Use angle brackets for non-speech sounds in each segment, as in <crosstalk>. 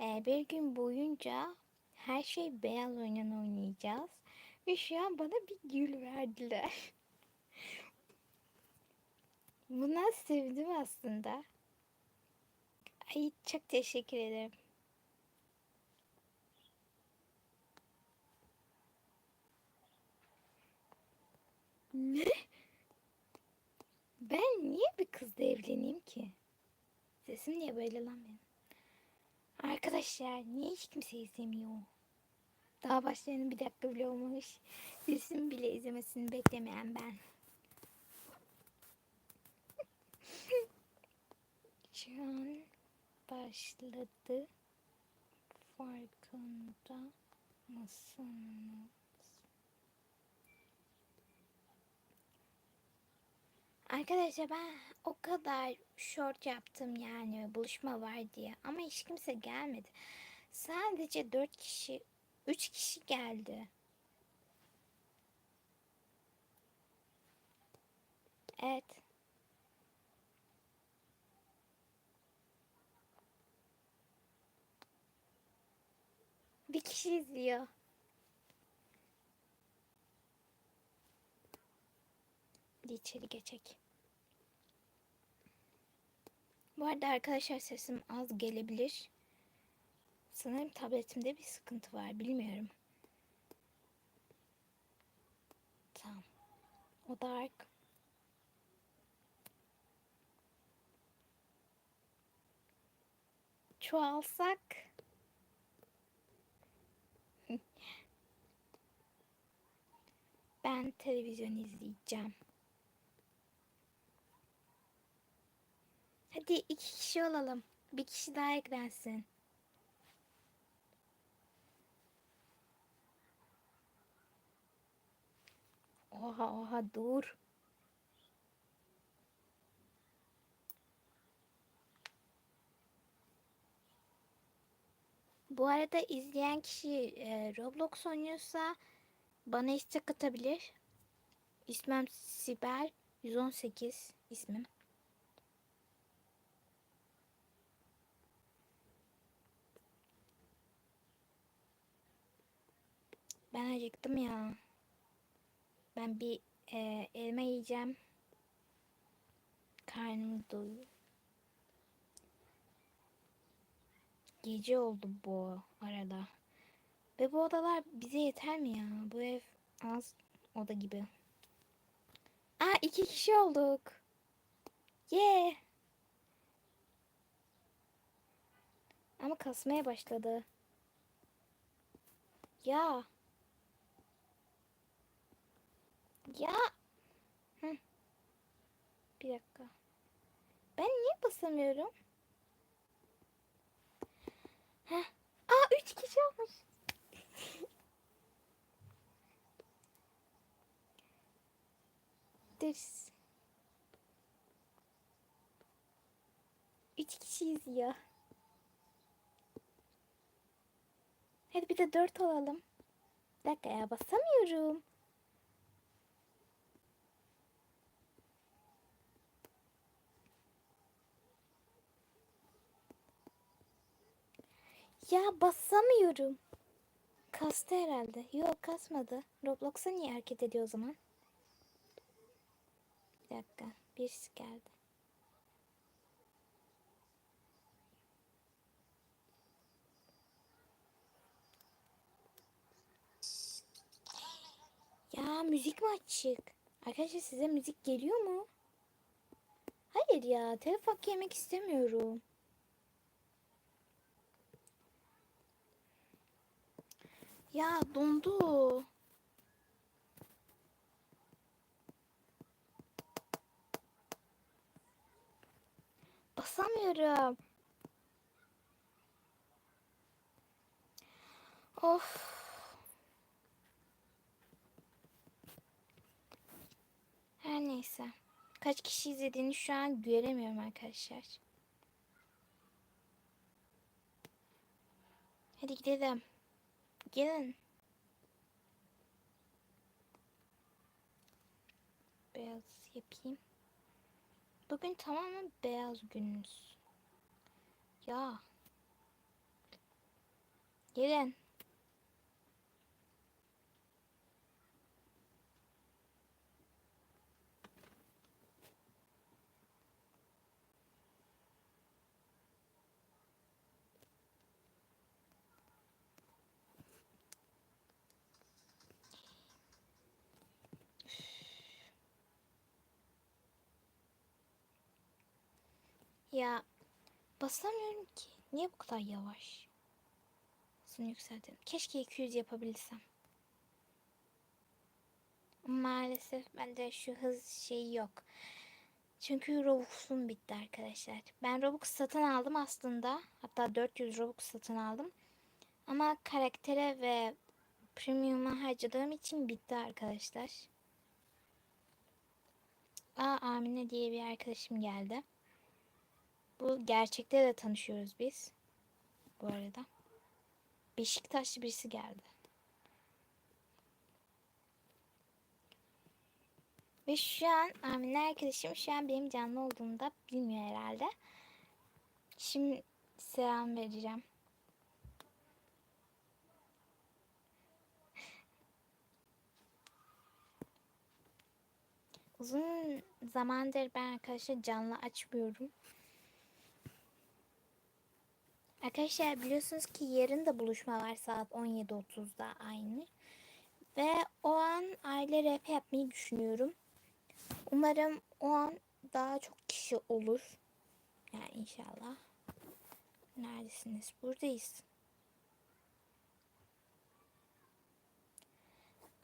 Ee, bir gün boyunca her şey beyaz oynan oynayacağız. Ve şu an bana bir gül verdiler. <laughs> Buna sevdim aslında. Ay çok teşekkür ederim. Ne? Ben niye bir kızla evleneyim ki? Sesim niye böyle lan benim? Arkadaşlar niye hiç kimse izlemiyor? Daha başlayanın bir dakika bile olmamış. Birisinin bile izlemesini beklemeyen ben. <laughs> Şu an başladı. Farkında mısınız? Arkadaşlar ben o kadar short yaptım yani buluşma var diye ama hiç kimse gelmedi. Sadece 4 kişi, 3 kişi geldi. Evet. Bir kişi izliyor. Hadi içeri geçek. Bu arada arkadaşlar sesim az gelebilir. Sanırım tabletimde bir sıkıntı var. Bilmiyorum. Tamam. O dark. Çoğalsak. <laughs> Ben televizyon izleyeceğim. Hadi iki kişi olalım. Bir kişi daha eklensin. Oha oha dur. Bu arada izleyen kişi e, Roblox oynuyorsa bana istek atabilir. İsmim Sibel 118 ismim. Ben acıktım ya. Ben bir e, elma yiyeceğim. Karnım doyuyor. Gece oldu bu arada. Ve bu odalar bize yeter mi ya? Bu ev az oda gibi. Aa iki kişi olduk. Yeah. Ama kasmaya başladı. Ya. Ya. Hı. Bir dakika. Ben niye basamıyorum? Heh. Aa üç kişi olmuş. Dur. Üç kişiyiz ya. Hadi bir de dört olalım. Bir dakika ya basamıyorum. Ya basamıyorum. Kastı herhalde. Yok kasmadı. Roblox'a niye hareket ediyor o zaman? Bir dakika. Birisi geldi. Ya müzik mi açık? Arkadaşlar size müzik geliyor mu? Hayır ya. Telef hakkı yemek istemiyorum. Ya dondu. Basamıyorum. Of. Her neyse. Kaç kişi izlediğini şu an göremiyorum arkadaşlar. Hadi gidelim. Gelin. Beyaz yapayım. Bugün tamamen beyaz günümüz. Ya. Gelin. Ya basamıyorum ki. Niye bu kadar yavaş? Hızını yükseltelim. Keşke 200 yapabilsem. Maalesef bende şu hız şeyi yok. Çünkü Robux'um bitti arkadaşlar. Ben Robux satın aldım aslında. Hatta 400 Robux satın aldım. Ama karaktere ve premium'a harcadığım için bitti arkadaşlar. Aa Amine diye bir arkadaşım geldi. Bu gerçekte de tanışıyoruz biz. Bu arada. Beşiktaşlı birisi geldi. Ve şu an Amine arkadaşım şu an benim canlı olduğumu da bilmiyor herhalde. Şimdi selam vereceğim. Uzun zamandır ben arkadaşlar canlı açmıyorum. Arkadaşlar biliyorsunuz ki yarın da buluşma var saat 17.30'da aynı. Ve o an aile rap yapmayı düşünüyorum. Umarım o an daha çok kişi olur. Yani inşallah. Neredesiniz? Buradayız.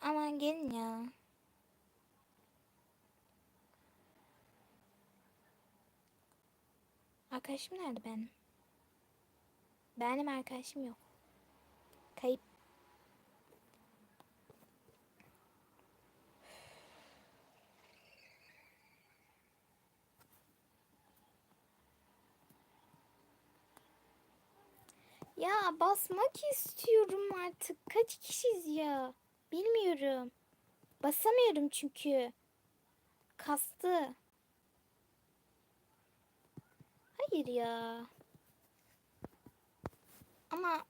Aman gelin ya. Arkadaşım nerede benim? Benim arkadaşım yok. Kayıp. Ya basmak istiyorum artık. Kaç kişiyiz ya? Bilmiyorum. Basamıyorum çünkü. Kastı. Hayır ya. Ama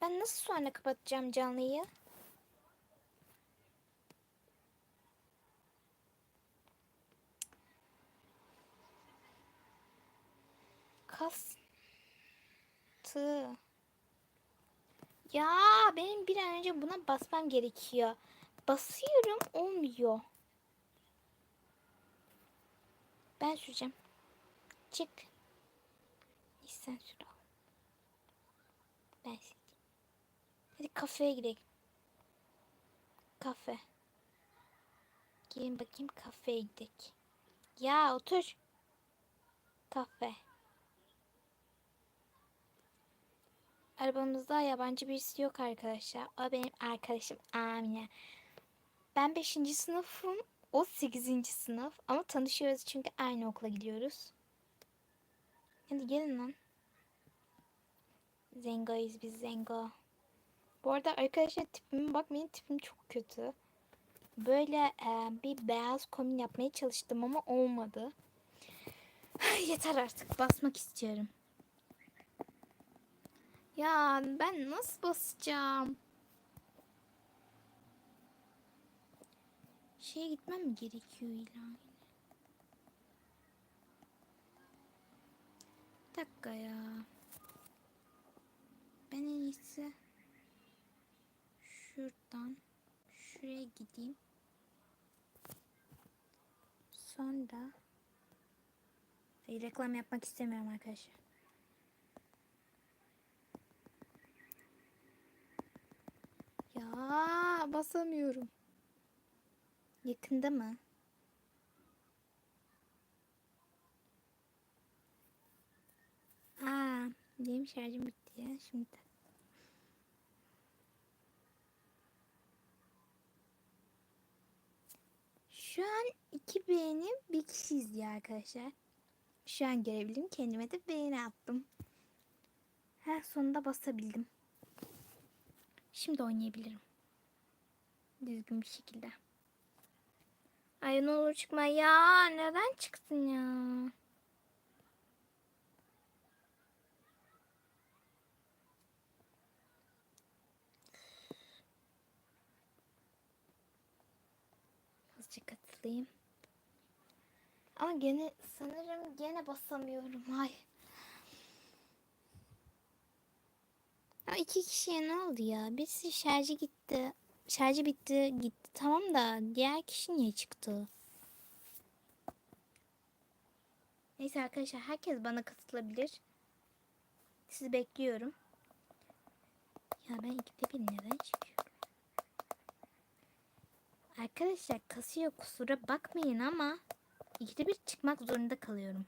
ben nasıl sonra kapatacağım canlıyı? Kastı. Ya benim bir an önce buna basmam gerekiyor. Basıyorum olmuyor. Ben süreceğim. Çık. Sen sür sileyim. Hadi kafeye gidelim. Kafe. Gelin bakayım kafeye gidelim. Ya otur. Kafe. Arabamızda yabancı birisi yok arkadaşlar. O benim arkadaşım Amine. Ben 5. sınıfım. O 8. sınıf. Ama tanışıyoruz çünkü aynı okula gidiyoruz. Hadi gelin lan. Zengo'yuz biz Zengo. Bu arada arkadaşlar tipime bakmayın tipim çok kötü. Böyle e, bir beyaz kombin yapmaya çalıştım ama olmadı. <laughs> Yeter artık basmak istiyorum. Ya ben nasıl basacağım? Şeye gitmem mi gerekiyor ilan? Bir dakika ya. Ben en iyisi şuradan şuraya gideyim. Sonra Hayır, reklam yapmak istemiyorum arkadaşlar. Ya basamıyorum. Yakında mı? Aa, benim şarjım bitti ya şimdi. Şu an iki beğenim bir kişi izliyor arkadaşlar. Şu an görebildim. Kendime de beğeni attım. Her sonunda basabildim. Şimdi oynayabilirim. Düzgün bir şekilde. Ay ne olur çıkma ya. Neden çıktın ya? Katılayım. Ama gene sanırım gene basamıyorum. Ay. Ya iki kişiye ne oldu ya? Birisi şarjı gitti. Şarjı bitti gitti. Tamam da diğer kişi niye çıktı? Neyse arkadaşlar herkes bana katılabilir. Sizi bekliyorum. Ya ben ikide bir neden çıkıyorum? Arkadaşlar kasıyor kusura bakmayın ama ikide bir çıkmak zorunda kalıyorum.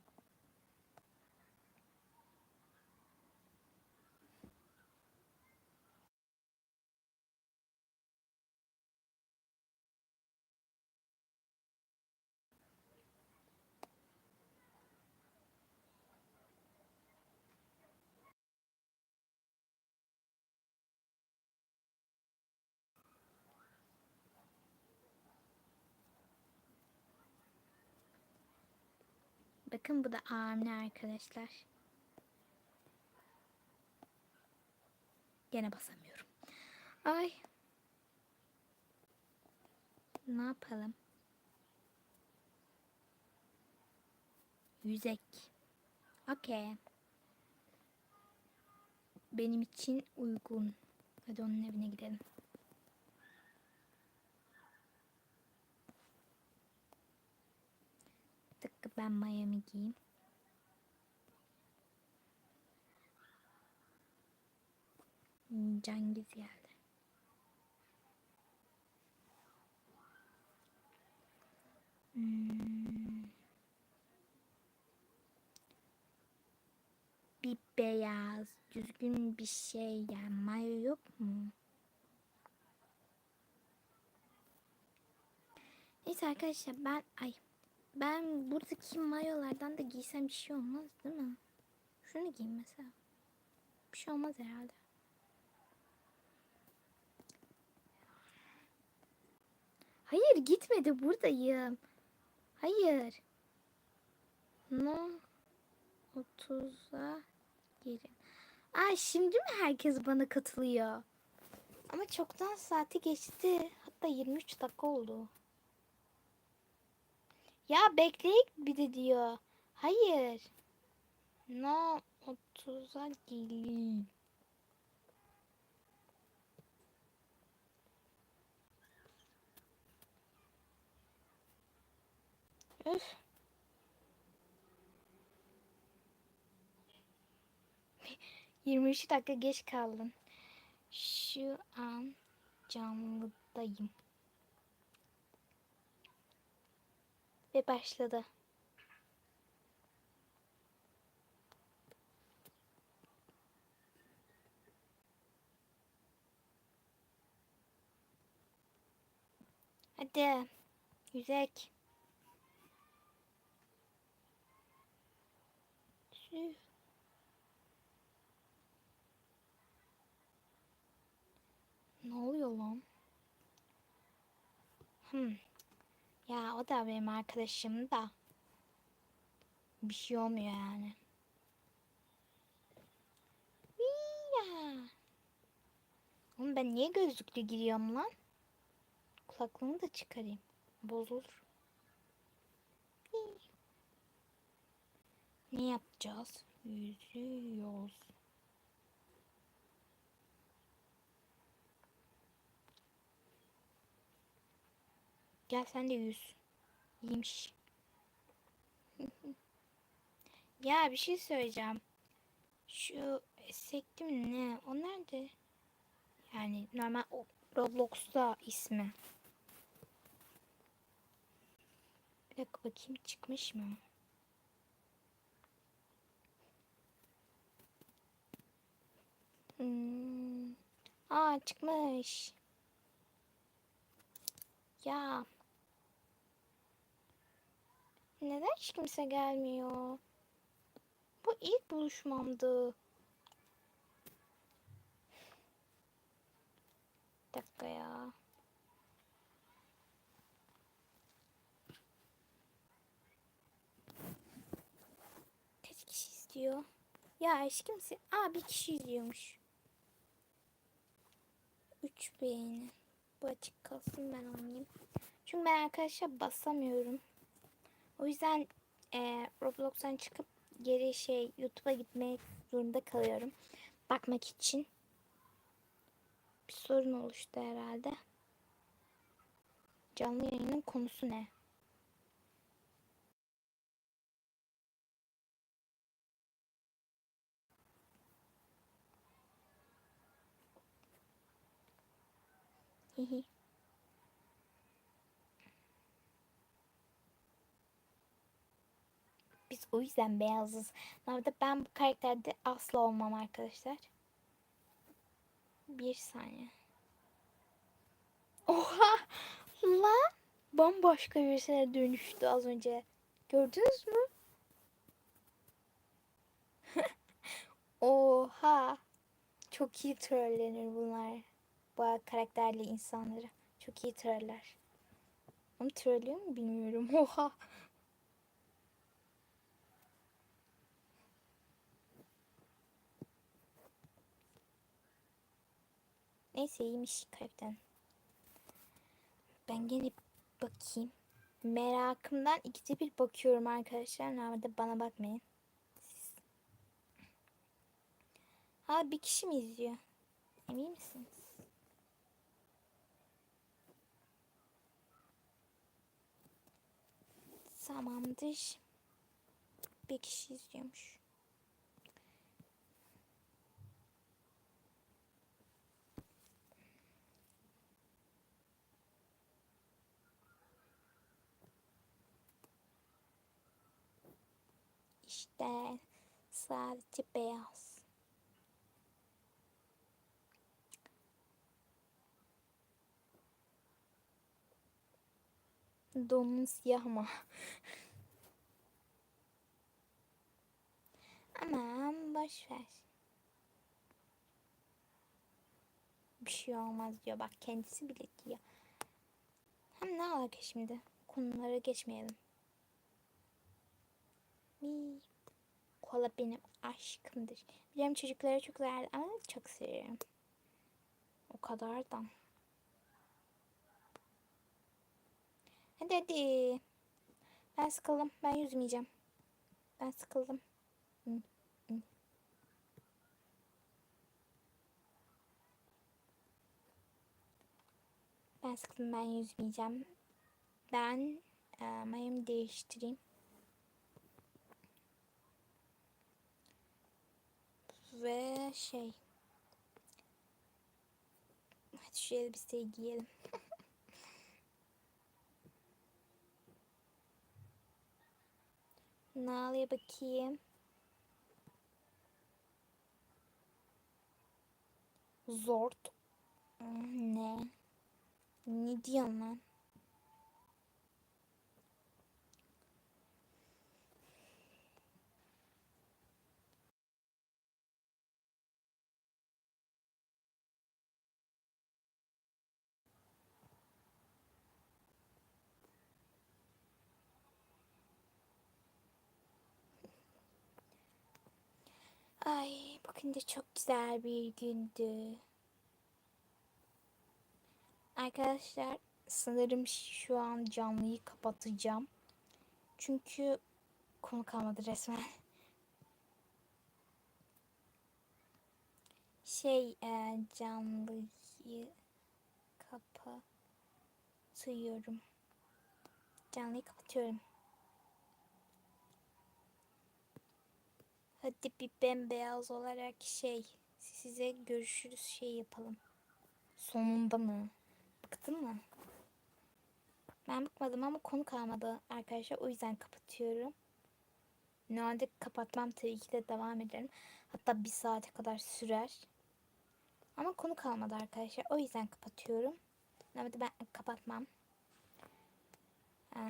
Bakın bu da Amine arkadaşlar. Gene basamıyorum. Ay. Ne yapalım? Yüzek. Okey. Benim için uygun. Hadi onun evine gidelim. Tıpkı ben Miami giyeyim. Cengiz geldi. Hmm. Bir beyaz, düzgün bir şey yani mayo yok mu? Neyse arkadaşlar ben ay ben buradaki mayolardan da giysem bir şey olmaz değil mi? Şunu giyeyim mesela. Bir şey olmaz herhalde. Hayır gitmedi buradayım. Hayır. No 30'a girin. Aa şimdi mi herkes bana katılıyor? Ama çoktan saati geçti. Hatta 23 dakika oldu. Ya bekleyik bir de diyor. Hayır. No 30'a gelin. Üf. Yirmi dakika geç kaldın. Şu an canlıdayım. Ve başladı. Hadi. Yüzek. Tüh. Ne oluyor lan? Hmm. Ya o da benim arkadaşım da. Bir şey olmuyor yani. Ya. Oğlum ben niye gözlüklü giriyorum lan? Kulaklığımı da çıkarayım. Bozulur. Ne yapacağız? Yüzüyoruz. Gel sen de yüz. İyiymiş. <laughs> ya bir şey söyleyeceğim. Şu sektim ne? O nerede? Yani normal o Roblox'ta ismi. Bir dakika bakayım çıkmış mı? Hmm. Aa çıkmış. Ya. Neden hiç kimse gelmiyor? Bu ilk buluşmamdı. Bir dakika ya. Kaç kişi istiyor? Ya hiç kimse... Aa bir kişi izliyormuş. Üç beğeni. Bu açık kalsın ben oynayayım. Çünkü ben arkadaşlar basamıyorum. O yüzden e, Roblox'tan çıkıp geri şey YouTube'a gitmek zorunda kalıyorum. Bakmak için. Bir sorun oluştu herhalde. Canlı yayının konusu ne? Hihi. Biz o yüzden beyazız. Normalde ben bu karakterde asla olmam arkadaşlar. Bir saniye. Oha! La! Bambaşka birisine dönüştü az önce. Gördünüz mü? <laughs> Oha! Çok iyi trollenir bunlar. Bu karakterli insanları. Çok iyi troller. Ama trollüyor mu bilmiyorum. <laughs> Oha! Neyse iyiymiş karakter. Ben gene bakayım. Merakımdan ikide bir bakıyorum arkadaşlar. Normalde bana bakmayın. Siz. Ha bir kişi mi izliyor? Emin misiniz? Tamamdır. Bir kişi izliyormuş. İşte sadece beyaz. Donun siyah mı? Aman boş ver. Bir şey olmaz diyor. Bak kendisi bile diyor. Hem ne alaka şimdi? Konulara geçmeyelim. Mi. Kola benim aşkımdır. Biliyorum çocuklara çok değerli ama çok seviyorum. O kadar da. Hadi hadi. Ben sıkıldım. Ben yüzmeyeceğim. Ben sıkıldım. Ben sıkıldım. Ben yüzmeyeceğim. Ben e, mayımı değiştireyim. Ve şey. Hadi şu elbiseyi giyelim. <laughs> Nalya bakayım. Zort. Ne? Ne diyorsun lan? Ay bugün de çok güzel bir gündü. Arkadaşlar sanırım şu an canlıyı kapatacağım. Çünkü konu kalmadı resmen. Şey e, canlıyı kapatıyorum. Canlıyı kapatıyorum. Hadi bir bembeyaz olarak şey size görüşürüz şey yapalım. Sonunda mı? Bıktın mı? Ben bıkmadım ama konu kalmadı arkadaşlar. O yüzden kapatıyorum. Normalde kapatmam tabii ki de devam ederim. Hatta bir saate kadar sürer. Ama konu kalmadı arkadaşlar. O yüzden kapatıyorum. Normalde ben kapatmam. Ee,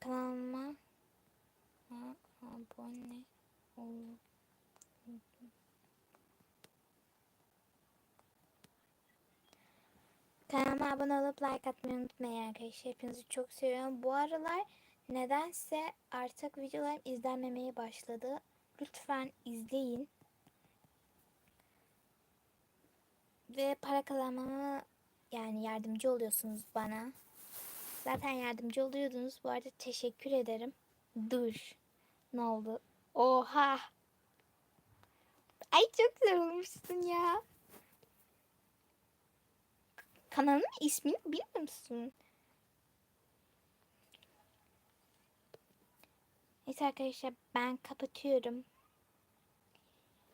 kanalıma abone. Kanalıma abone olup like atmayı unutmayın arkadaşlar. Hepinizi çok seviyorum. Bu aralar nedense artık videolarım izlenmemeye başladı. Lütfen izleyin. Ve para kazanmama yani yardımcı oluyorsunuz bana. Zaten yardımcı oluyordunuz. Bu arada teşekkür ederim. Dur. Ne oldu? Oha. Ay çok güzel olmuşsun ya. Kanalın ismini biliyor musun? Neyse arkadaşlar ben kapatıyorum.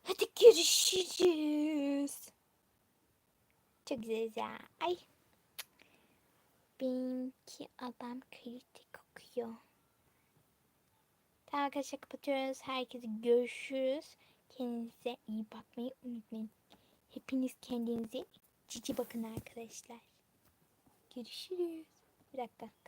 Hadi görüşürüz. Çok güzel ya. Ay. Benimki adam kritik kokuyor. Arkadaşlar kapatıyoruz. Herkese görüşürüz. Kendinize iyi bakmayı unutmayın. Hepiniz kendinize cici bakın arkadaşlar. Görüşürüz. Bir dakika.